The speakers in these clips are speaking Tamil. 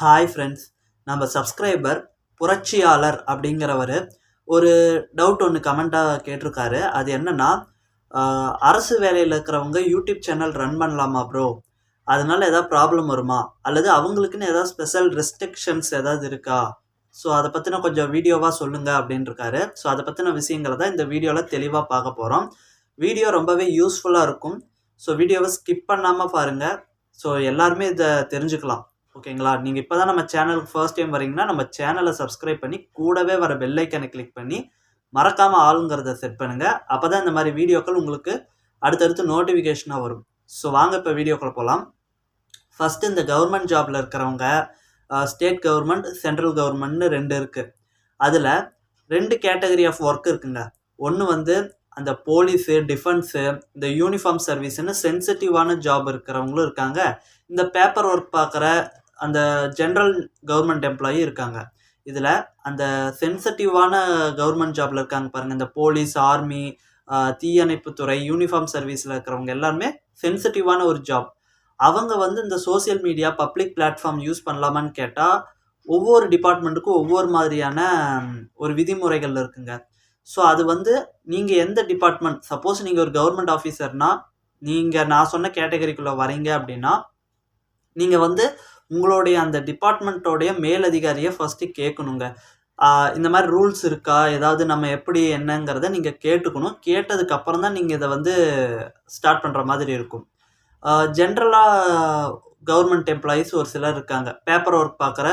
ஹாய் ஃப்ரெண்ட்ஸ் நம்ம சப்ஸ்கிரைபர் புரட்சியாளர் அப்படிங்கிறவர் ஒரு டவுட் ஒன்று கமெண்ட்டாக கேட்டிருக்காரு. அது என்னென்னா அரசு வேலையில் இருக்கிறவங்க யூடியூப் சேனல் ரன் பண்ணலாமா ப்ரோ அதனால எதாவது ப்ராப்ளம் வருமா? அல்லது அவங்களுக்குன்னு ஏதாவது ஸ்பெஷல் ரெஸ்ட்ரிக்ஷன்ஸ் ஏதாவது இருக்கா? ஸோ அதை பற்றின கொஞ்சம் வீடியோவாக சொல்லுங்கள் அப்படின்ட்டுருக்காரு ஸோ அதை பற்றின விஷயங்களை தான் இந்த வீடியோவில் தெளிவாக பார்க்க போகிறோம் வீடியோ ரொம்பவே யூஸ்ஃபுல்லாக இருக்கும். ஸோ வீடியோவை ஸ்கிப் பண்ணாமல் பாருங்கள் ஸோ எல்லாருமே இதை தெரிஞ்சுக்கலாம். ஓகேங்களா? நீங்கள் இப்போ தான் நம்ம சேனலுக்கு ஃபர்ஸ்ட் டைம் வரீங்கன்னா நம்ம சேனலை சப்ஸ்கிரைப் பண்ணி கூடவே வர பெல்லைக்கனை கிளிக் பண்ணி மறக்காமல் ஆளுங்கிறத செட் பண்ணுங்கள் அப்போ தான் இந்த மாதிரி வீடியோக்கள் உங்களுக்கு அடுத்தடுத்து நோட்டிஃபிகேஷனாக வரும். ஸோ வாங்க இப்போ வீடியோக்குள்ள போகலாம் ஃபஸ்ட்டு இந்த கவர்மெண்ட் ஜாபில் இருக்கிறவங்க ஸ்டேட் கவர்மெண்ட் சென்ட்ரல் கவர்மெண்ட்னு ரெண்டு இருக்குது அதில் ரெண்டு கேட்டகரி ஆஃப் ஒர்க் இருக்குங்க. ஒன்று வந்து அந்த போலீஸு டிஃபென்ஸு இந்த யூனிஃபார்ம் சர்வீஸ்னு சென்சிட்டிவான ஜாப் இருக்கிறவங்களும் இருக்காங்க. இந்த பேப்பர் ஒர்க் பார்க்குற அந்த ஜென்ரல் கவர்மெண்ட் எம்ப்ளாயி இருக்காங்க. இதில் அந்த சென்சிட்டிவான கவர்மெண்ட் ஜாப்ல இருக்காங்க பாருங்கள் இந்த போலீஸ் ஆர்மி தீயணைப்புத்துறை யூனிஃபார்ம் சர்வீஸில் இருக்கிறவங்க எல்லாருமே சென்சிட்டிவான ஒரு ஜாப் அவங்க வந்து இந்த social media public platform use பண்ணலாமான்னு கேட்டால் ஒவ்வொரு டிபார்ட்மெண்ட்டுக்கும் ஒவ்வொரு மாதிரியான ஒரு விதிமுறைகள் இருக்குங்க. ஸோ அது வந்து நீங்கள் எந்த டிபார்ட்மெண்ட் சப்போஸ் நீங்கள் ஒரு கவர்மெண்ட் ஆஃபீஸர்னால் நீங்கள் நான் சொன்ன கேட்டகரிக்குள்ளே வரீங்க அப்படின்னா நீங்கள் வந்து உங்களுடைய அந்த டிபார்ட்மெண்ட்டோடைய மேலதிகாரியை ஃபஸ்ட்டு கேட்கணுங்க. இந்த மாதிரி ரூல்ஸ் இருக்கா? ஏதாவது நம்ம எப்படி என்னங்கிறத நீங்கள் கேட்டுக்கணும். கேட்டதுக்கப்புறம் தான் நீங்கள் இதை வந்து ஸ்டார்ட் பண்ணுற மாதிரி இருக்கும். ஜென்ரலாக கவர்மெண்ட் எம்ப்ளாயீஸ் ஒரு சிலர் இருக்காங்க. பேப்பர் ஒர்க் பார்க்குற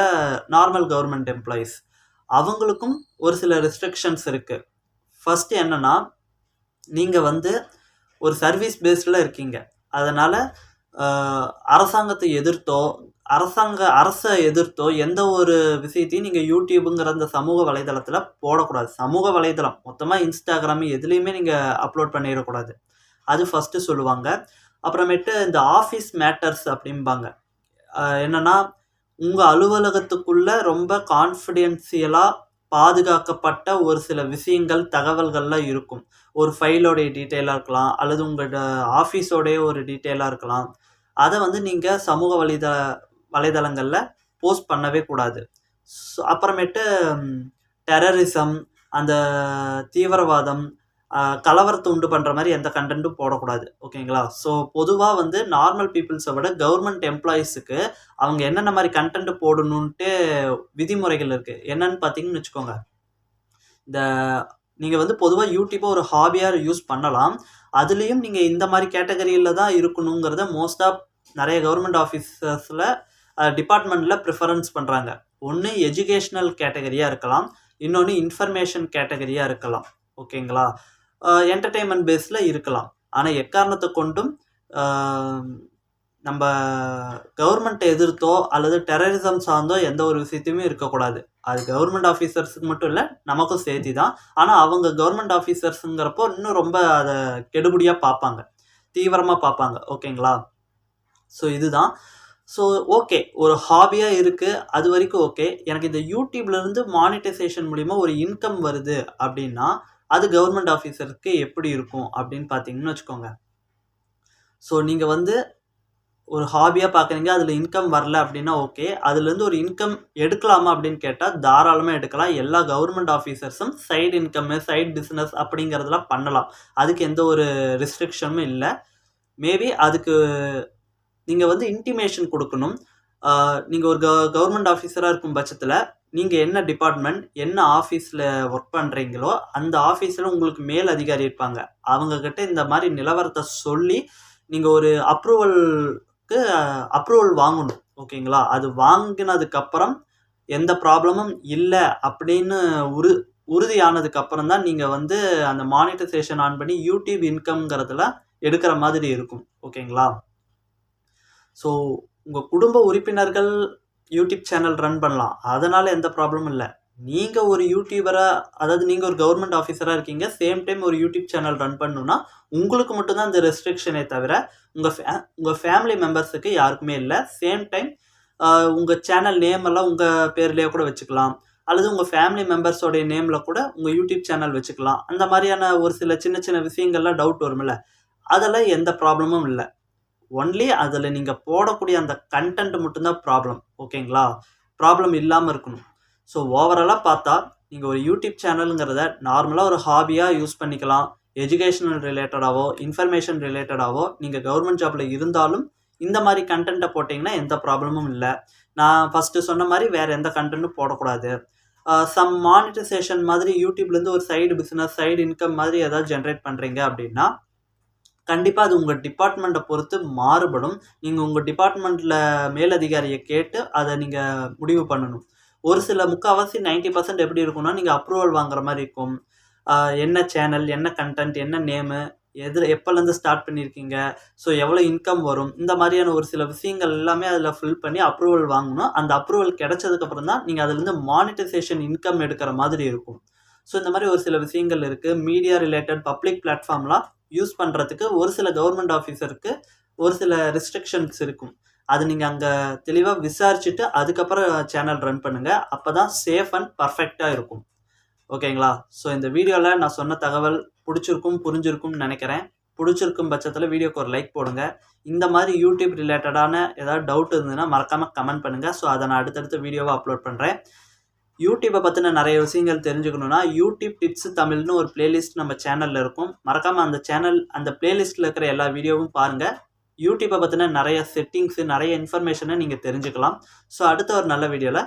நார்மல் கவர்மெண்ட் எம்ப்ளாயீஸ் அவங்களுக்கும் ஒரு சில ரெஸ்ட்ரிக்ஷன்ஸ் இருக்குது ஃபஸ்ட்டு என்னென்னா நீங்கள் வந்து ஒரு சர்வீஸ் பேஸ்டில் இருக்கீங்க. அதனால் அரசாங்கத்தை எதிர்த்தோ அரசாங்க அரசை எதிர்த்தோ எந்த ஒரு விஷயத்தையும் நீங்கள் யூடியூப்புங்கிற அந்த சமூக வலைதளத்தில் போடக்கூடாது. சமூக வலைதளம். மொத்தமாக இன்ஸ்டாகிராம் எதுலேயுமே நீங்கள் அப்லோட் பண்ணிடக்கூடாது. அது ஃபஸ்ட்டு சொல்லுவாங்க. அப்புறமேட்டு இந்த ஆஃபீஸ் மேட்டர்ஸ் அப்படிம்பாங்க. என்னென்னா உங்கள் அலுவலகத்துக்குள்ளே ரொம்ப கான்ஃபிடென்சியலாக பாதுகாக்கப்பட்ட ஒரு சில விஷயங்கள் தகவல்கள்லாம் இருக்கும். ஒரு ஃபைலோடைய டீட்டெயிலாக இருக்கலாம் அல்லது உங்களோட ஆஃபீஸோடைய ஒரு டீட்டெயிலாக இருக்கலாம். அதை வந்து நீங்கள் சமூக வலைத வலைதளங்களில் போஸ்ட் பண்ணவே கூடாது. ஸோ அப்புறமேட்டு டெரரிசம் அந்த தீவிரவாதம் கலவரத்தை உண்டு பண்ணுற மாதிரி எந்த கண்டென்ட்டும் போடக்கூடாது. ஓகேங்களா? ஸோ பொதுவாக வந்து நார்மல் பீப்புள்ஸை விட கவர்மெண்ட் எம்ப்ளாயீஸுக்கு அவங்க என்னென்ன மாதிரி கண்டென்ட் போடணுன்ட்டு விதிமுறைகள் இருக்குது என்னன்னு பார்த்தீங்கன்னு வச்சுக்கோங்க. இந்த நீங்கள் வந்து பொதுவாக யூடியூப்பை ஒரு ஹாபியாக யூஸ் பண்ணலாம். அதுலேயும் நீங்கள் இந்த மாதிரி கேட்டகரியில் தான் இருக்கணுங்கிறத மோஸ்ட்டாக நிறைய கவர்மெண்ட் ஆஃபீஸர்ஸில் டிபார்ட்மெண்ட்டில் ப்ரிஃபரன்ஸ் பண்ணுறாங்க ஒன்று எஜுகேஷ்னல் கேட்டகரியாக இருக்கலாம். இன்னொன்று இன்ஃபர்மேஷன் கேட்டகரியாக இருக்கலாம். ஓகேங்களா என்டர்டெயின்மெண்ட் பேஸில் இருக்கலாம். ஆனால் எக்காரணத்தை கொண்டும் நம்ம கவர்மெண்ட்டை எதிர்த்தோ அல்லது டெரரிசம் சார்ந்தோ எந்த ஒரு விஷயத்தையுமே இருக்கக்கூடாது. அது கவர்மெண்ட் ஆஃபீஸர்ஸுக்கு மட்டும் இல்லை நமக்கும் சேர்த்தி தான் ஆனால் அவங்க கவர்மெண்ட் ஆஃபீஸர்ஸுங்கிறப்போ இன்னும் ரொம்ப அதை கெடுபடியாக பார்ப்பாங்க. தீவிரமாக பார்ப்பாங்க. ஓகேங்களா ஸோ இதுதான். ஸோ ஓகே ஒரு ஹாபியாக இருக்குது அது வரைக்கும் ஓகே எனக்கு இந்த யூடியூப்லேருந்து மானிட்டைசேஷன் மூலிமா ஒரு இன்கம் வருது அப்படின்னா அது கவர்மெண்ட் ஆஃபீஸருக்கு எப்படி இருக்கும் அப்படின்னு பார்த்தீங்கன்னு வச்சுக்கோங்க. ஸோ நீங்கள் வந்து ஒரு ஹாபியாக பார்க்குறீங்க அதில் இன்கம் வரல அப்படின்னா ஓகே அதுலேருந்து ஒரு இன்கம் எடுக்கலாமா அப்படின்னு கேட்டால் தாராளமாக எடுக்கலாம். எல்லா கவர்மெண்ட் ஆஃபீஸர்ஸும் சைடு இன்கம்மு சைடு பிஸ்னஸ் அப்படிங்கிறதெல்லாம் பண்ணலாம். அதுக்கு எந்த ஒரு ரெஸ்ட்ரிக்ஷனும் இல்லை. மேபி அதுக்கு நீங்கள் வந்து இன்டிமேஷன் கொடுக்கணும். நீங்கள் ஒரு க கவர்மெண்ட் ஆஃபீஸராக இருக்கும் பட்சத்தில் நீங்கள் என்ன டிபார்ட்மெண்ட் என்ன ஆஃபீஸில் ஒர்க் பண்ணுறீங்களோ அந்த ஆஃபீஸில் உங்களுக்கு மேல் அதிகாரி இருப்பாங்க. அவங்கக்கிட்ட இந்த மாதிரி நிலவரத்தை சொல்லி நீங்கள் ஒரு அப்ரூவலுக்கு அப்ரூவல் வாங்கணும். ஓகேங்களா? அது வாங்கினதுக்கப்புறம் எந்த ப்ராப்ளமும் இல்லை அப்படின்னு உரு உறுதியானதுக்கப்புறம் தான் நீங்கள் வந்து அந்த மானிட்டைசேஷன் ஆன் பண்ணி யூடியூப் இன்கம்ங்கிறதுல எடுக்கிற மாதிரி இருக்கும். ஓகேங்களா? ஸோ உங்கள் குடும்ப உறுப்பினர்கள் யூடியூப் சேனல் ரன் பண்ணலாம். அதனால் எந்த ப்ராப்ளமும் இல்லை. நீங்கள் ஒரு யூடியூபராக அதாவது நீங்கள் ஒரு கவர்மெண்ட் ஆஃபீஸராக இருக்கீங்க சேம் டைம் ஒரு யூடியூப் சேனல் ரன் பண்ணணுன்னா உங்களுக்கு மட்டும்தான் இந்த ரெஸ்ட்ரிக்ஷனே தவிர உங்கள் ஃபே உங்கள் ஃபேமிலி மெம்பர்ஸுக்கு யாருக்குமே இல்லை. சேம் டைம் உங்கள் சேனல் நேம் எல்லாம் உங்கள் பேர்லேயே கூட வச்சுக்கலாம். அல்லது உங்கள் ஃபேமிலி மெம்பர்ஸோடைய நேமில் கூட உங்கள் யூடியூப் சேனல் வச்சுக்கலாம். அந்த மாதிரியான ஒரு சில சின்ன சின்ன விஷயங்கள்லாம் டவுட் வரும்ல. அதெல்லாம் எந்த ப்ராப்ளமும் இல்லை. ஒன்லி அதில் நீங்கள் போடக்கூடிய அந்த கண்டென்ட் மட்டும்தான் ப்ராப்ளம் ஓகேங்களா ப்ராப்ளம் இல்லாமல் இருக்கணும். ஸோ ஓவராலாக பார்த்தா நீங்கள் ஒரு யூடியூப் சேனலுங்கிறத நார்மலாக ஒரு ஹாபியாக யூஸ் பண்ணிக்கலாம். எஜுகேஷனல் ரிலேட்டடாகவோ இன்ஃபர்மேஷன் ரிலேட்டடாகவோ நீங்கள் கவர்மெண்ட் ஜாபில் இருந்தாலும் இந்த மாதிரி கண்டென்ட்டை போட்டிங்கன்னா எந்த ப்ராப்ளமும் இல்லை. நான் ஃபஸ்ட்டு சொன்ன மாதிரி வேறு எந்த கண்டென்ட்டும் போடக்கூடாது. சம் மானிட்டைசேஷன் மாதிரி யூடியூப்லேருந்து ஒரு சைடு பிஸ்னஸ் சைடு இன்கம் மாதிரி ஏதாவது ஜென்ரேட் பண்ணுறீங்க அப்படின்னா கண்டிப்பாக அது உங்கள் டிபார்ட்மெண்ட்டை பொறுத்து மாறுபடும். நீங்கள் உங்கள் டிபார்ட்மெண்ட்டில் மேலதிகாரியை கேட்டு அதை நீங்கள் முடிவு பண்ணணும். ஒரு சில முக்கால்வாசி நைன்ட்டி பர்சன்ட் எப்படி இருக்கும்னா நீங்கள் அப்ரூவல் வாங்குற மாதிரி இருக்கும். என்ன சேனல் என்ன கண்டென்ட் என்ன நேமு எதில் எப்போலேருந்து ஸ்டார்ட் பண்ணியிருக்கீங்க? ஸோ எவ்வளோ இன்கம் வரும்? இந்த மாதிரியான ஒரு சில விஷயங்கள் எல்லாமே அதில் ஃபில் பண்ணி அப்ரூவல் வாங்கணும். அந்த அப்ரூவல் கிடைச்சதுக்கப்புறம் தான் நீங்கள் அதுலேருந்து மானிட்டைசேஷன் இன்கம் எடுக்கிற மாதிரி இருக்கும். ஸோ இந்த மாதிரி ஒரு சில விஷயங்கள் இருக்குது மீடியா ரிலேட்டட் பப்ளிக் பிளாட்ஃபார்ம்லாம் யூஸ் பண்ணுறதுக்கு ஒரு சில கவர்மெண்ட் ஆஃபீஸருக்கு ஒரு சில ரெஸ்ட்ரிக்ஷன்ஸ் இருக்கும். அது நீங்கள் அங்கே தெளிவாக விசாரிச்சுட்டு அதுக்கப்புறம் சேனல் ரன் பண்ணுங்கள் அப்போ தான் சேஃப் அண்ட் பர்ஃபெக்டாக இருக்கும். ஓகேங்களா ஸோ இந்த வீடியோவில் நான் சொன்ன தகவல் பிடிச்சிருக்கும் புரிஞ்சிருக்கும்னு நினைக்கிறேன். பிடிச்சிருக்கும் பட்சத்தில் வீடியோக்கு ஒரு லைக் போடுங்க. இந்த மாதிரி யூடியூப் ரிலேட்டடான ஏதாவது டவுட் இருந்ததுன்னா மறக்காமல் கமெண்ட் பண்ணுங்கள் ஸோ அதை நான் அடுத்தடுத்த வீடியோவை அப்லோட் பண்ணுறேன் யூடியூப்பை பற்றின நிறைய விஷயங்கள் தெரிஞ்சுக்கணுன்னா யூடியூப் டிப்ஸ் தமிழ்னு ஒரு பிளேலிஸ்ட் நம்ம சேனலில் இருக்கும். மறக்காமல் அந்த சேனல் அந்த பிளேலிஸ்ட்டில் இருக்கிற எல்லா வீடியோவும் பாருங்கள் யூடியூப்பை பற்றின நிறைய செட்டிங்ஸு நிறைய இன்ஃபர்மேஷனை நீங்கள் தெரிஞ்சுக்கலாம். ஸோ அடுத்த ஒரு நல்ல வீடியோவில்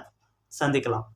சந்திக்கலாம்.